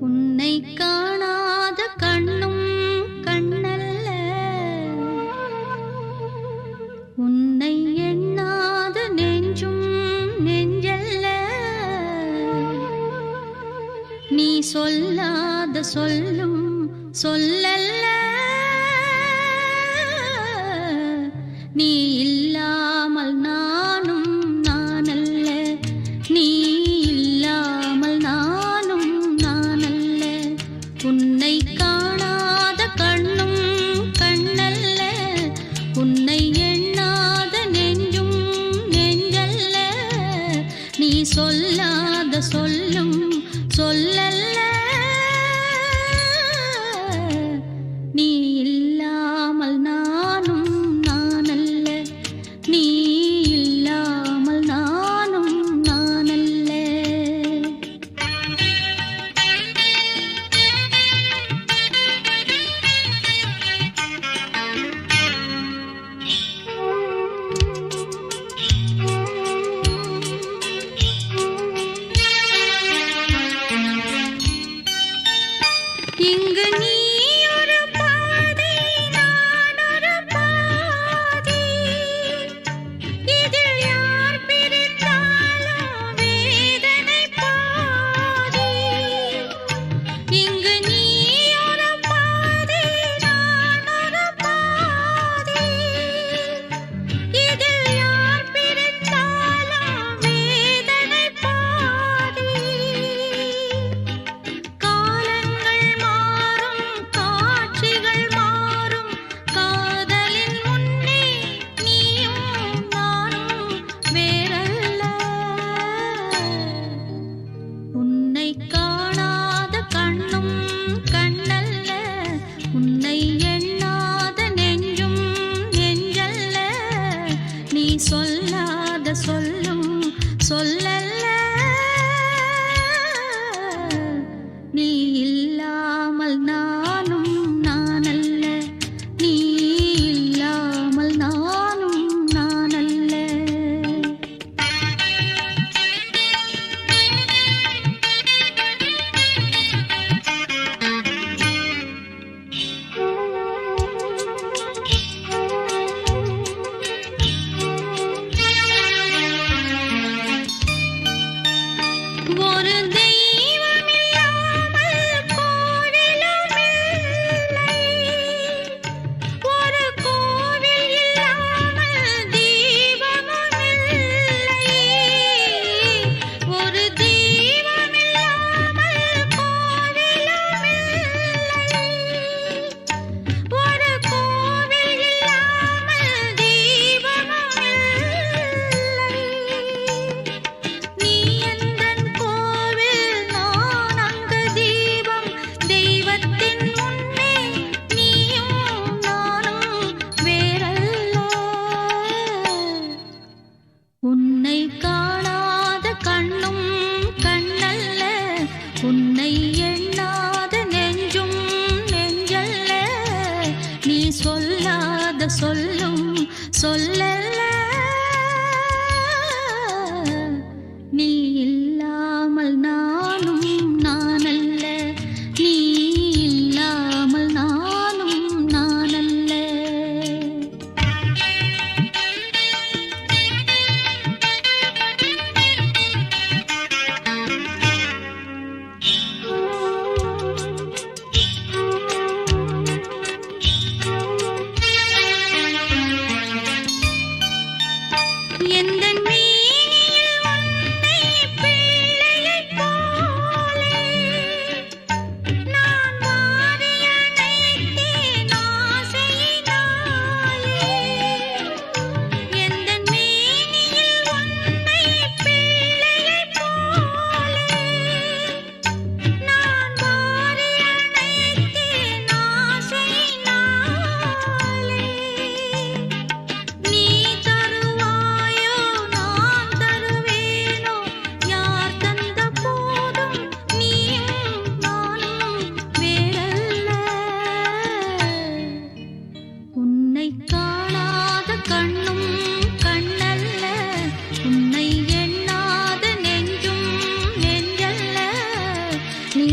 உன்னை காணாத கண்ணும் கண்ணல்ல. உன்னை எண்ணாத நெஞ்சும் நெஞ்சல்ல. நீ சொல்லாத சொல்லும் சொல்லல்ல. நீ உன்னை காணாத கண்ணும் கண்ணல்ல உன்னை எண்ணாத நெஞ்சும் நெஞ்சல்ல. நீ சொல்லாத சொல்லும் சொல்லல்ல. உன்னை எந்தன்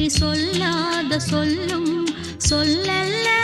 நீ சொல்லாத சொல்லும் சொல்லல்ல.